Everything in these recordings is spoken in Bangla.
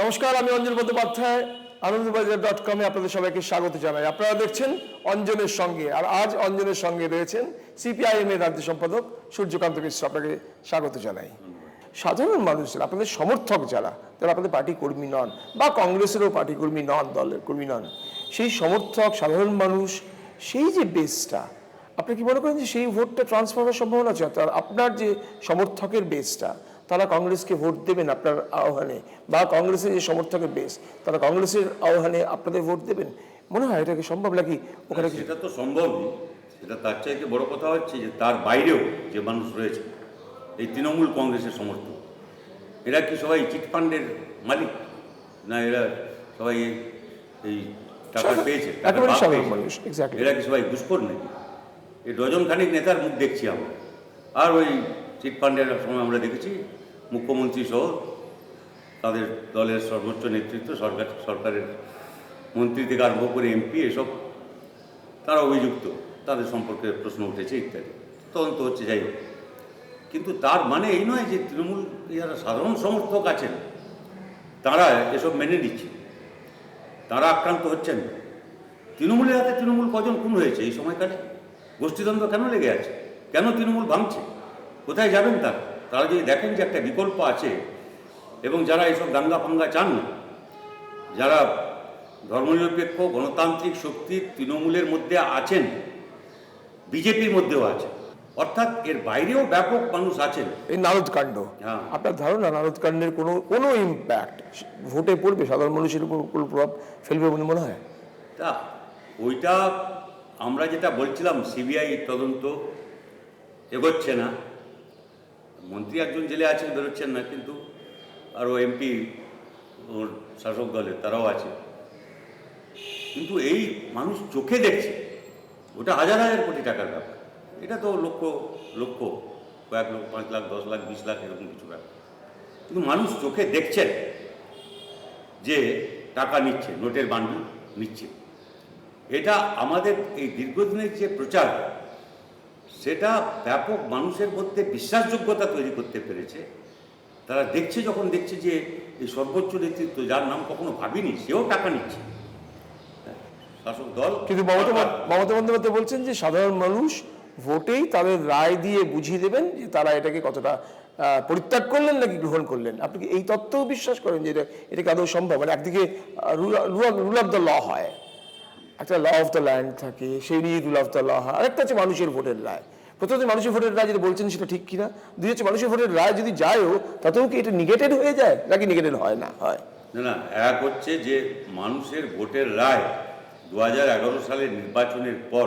নমস্কার, আমি অঞ্জন বন্দ্যোপাধ্যায় আনন্দবাজার ডট কমে আপনাদের সবাইকে স্বাগত জানাই। আপনারা দেখছেন অঞ্জনের সঙ্গে, আর আজ অঞ্জনের সঙ্গে রয়েছেন সিপিআইএম এর রাজ্য সম্পাদক সূর্যকান্ত মিশ্র। আপনাকে স্বাগত জানাই। সাধারণ মানুষের আপনাদের সমর্থক যারা যারা আপনাদের পার্টি কর্মী নন, বা কংগ্রেসেরও পার্টি কর্মী নন, দলের কর্মী নন, সেই সমর্থক, সাধারণ মানুষ, সেই যে বেসটা, আপনি কি মনে করেন যে সেই ভোটটা ট্রান্সফার হওয়ার সম্ভাবনা আছে? আপনার যে সমর্থকের বেসটা তারা কংগ্রেসকে ভোট দেবেন আপনার আহ্বানে বা কংগ্রেসের যে সমর্থকের বেশ তারা কংগ্রেসের আহ্বানে আপনাদের ভোট দেবেন? মনে হয় এটা কি সম্ভব নাকি ওখানে সেটা তো সম্ভবই। সেটা তার চাইতে বড় কথা হচ্ছে যে তার বাইরেও যে মানুষ রয়েছে এই তৃণমূল কংগ্রেসের সমর্থক এরা কি সবাই চিটফান্ডের মালিক? না এরা সবাই এই- টাকা পেয়েছে. এরা কি সবাই ঘুষখোর নাকি? এই ডজন খানিক নেতার মুখ দেখছি আমরা। আর ওই চিটফান্ডের সময় আমরা দেখেছি মুখ্যমন্ত্রী সহ তাদের দলের সর্বোচ্চ নেতৃত্ব, সরকার, সরকারের মন্ত্রী থেকে আরম্ভ করে এমপি এসব, তারা অভিযুক্ত, তাদের সম্পর্কে প্রশ্ন উঠেছে ইত্যাদি। তদন্ত হচ্ছে, যাই হোক। কিন্তু তার মানে এই নয় যে তৃণমূল যারা সাধারণ সমর্থক আছেন। তারা এসব মেনে নিচ্ছে। তারা আক্রান্ত হচ্ছেন। তৃণমূলের হাতে তৃণমূল কজন খুন হয়েছে এই সময়কালে? গোষ্ঠীদ্বন্দ্ব কেন লেগে আছে? কেন তৃণমূল ভাঙছে? কোথায় যাবেন তারা? তারা যদি দেখেন যে একটা বিকল্প আছে এবং যারা এইসব দাঙ্গা ফাঙ্গা চান না যারা ধর্মনিরপেক্ষ গণতান্ত্রিক শক্তি তৃণমূলের মধ্যে আছেন বিজেপির মধ্যেও আছে অর্থাৎ এর বাইরেও ব্যাপক মানুষ আছেন। এই নারদ কাণ্ড। হ্যাঁ। আপনার ধারণা নারদ কাণ্ডের কোনো কোনো ইম্প্যাক্ট ভোটে পড়বে? সাধারণ মানুষের উপর কোনো প্রভাব ফেলবে বলে মনে হয়? তা ওইটা আমরা যেটা বলছিলাম সিবিআই তদন্ত এগোচ্ছে না। মন্ত্রী একজন জেলে আছেন বেরোচ্ছেন না, কিন্তু আরও এমপি ওর শাসক দলের তারাও আছে। কিন্তু এই মানুষ চোখে দেখছে, ওটা হাজার হাজার কোটি টাকার ব্যাপার। এটা তো লক্ষ লক্ষ, কয়েক লক্ষ পাঁচ লাখ, দশ লাখ, বিশ লাখ, এরকম কিছু ব্যাপার। কিন্তু মানুষ চোখে দেখছেন যে টাকা নিচ্ছে, নোটের বান্ডুল নিচ্ছে। এটা আমাদের এই দীর্ঘদিনের যে প্রচার সেটা ব্যাপক মানুষের মধ্যে বিশ্বাসযোগ্যতা তৈরি করতে পেরেছে তারা দেখছে যখন দেখছে যে এই সর্বোচ্চ নেতৃত্ব যার নাম কখনো ভাবিনি সেও টাকা নিচ্ছে হ্যাঁ, শাসক দল কিন্তু মমতা বন্দ্যোপাধ্যায় বলছেন যে সাধারণ মানুষ ভোটেই তাদের রায় দিয়ে বুঝিয়ে দেবেন যে তারা এটাকে কতটা পরিত্যাগ করলেন নাকি গ্রহণ করলেন আপনি এই তত্ত্বও বিশ্বাস করেন যে এটা এটাকে আদৌ সম্ভব মানে একদিকে রুল অফ দ্য ল হয় একটা ল অফ দ্য ল্যান্ড থাকে, সেই নিয়ে রুল অফ দ্য ল হয়। আরেকটা হচ্ছে মানুষের ভোটের রায়। প্রথমত মানুষের ভোটের রায় যদি বলছেন, সেটা ঠিক কিনা? দুই হচ্ছে মানুষের ভোটের রায় যদি যায়ও, তাতেও কি এটা নিগেটেড হয়ে যায়, নাকি নিগেটেড হয় না? হয়। না এক হচ্ছে যে মানুষের ভোটের রায় দু হাজার এগারো সালের নির্বাচনের পর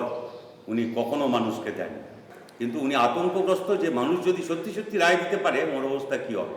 উনি কখনো মানুষকে দেন কিন্তু উনি আতঙ্কগ্রস্ত যে মানুষ যদি সত্যি সত্যি রায় দিতে পারে, মোর অবস্থা কী হবে?